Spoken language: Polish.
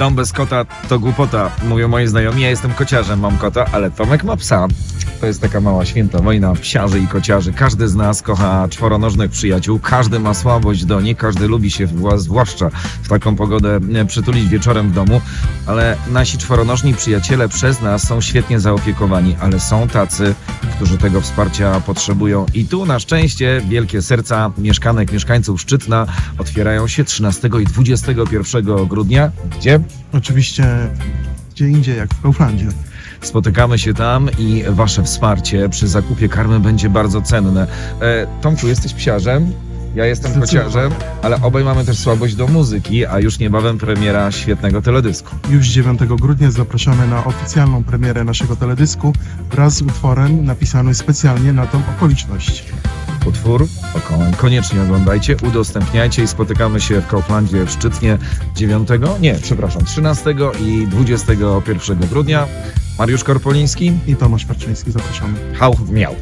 Dom bez kota to głupota, mówią moi znajomi. Ja jestem kociarzem, mam kota, ale Tomek ma psa. To jest taka mała święta wojna psiarzy i kociarzy. Każdy z nas kocha czworonożnych przyjaciół, każdy ma słabość do nich, każdy lubi się zwłaszcza w taką pogodę e, przytulić wieczorem w domu, ale nasi czworonożni przyjaciele przez nas są świetnie zaopiekowani, ale są tacy, którzy tego wsparcia potrzebują. I tu na szczęście wielkie serca mieszkanek, mieszkańców Szczytna otwierają się 13 i 21 grudnia, gdzie Oczywiście gdzie indziej, jak w Kauflandzie. Spotykamy się tam i wasze wsparcie przy zakupie karmy będzie bardzo cenne. E, Tomku, jesteś psiarzem, ja jestem kociarzem, ale obaj mamy też słabość do muzyki, a już niebawem premiera świetnego teledysku. Już 9 grudnia zapraszamy na oficjalną premierę naszego teledysku wraz z utworem napisanym specjalnie na tą okoliczność. Utwór koniecznie oglądajcie, udostępniajcie i spotykamy się w Kauflandzie w Szczytnie 9, nie, przepraszam, 13 i 21 grudnia. Mariusz Korpoliński, I Tomasz Parczyński zapraszamy. hał miał.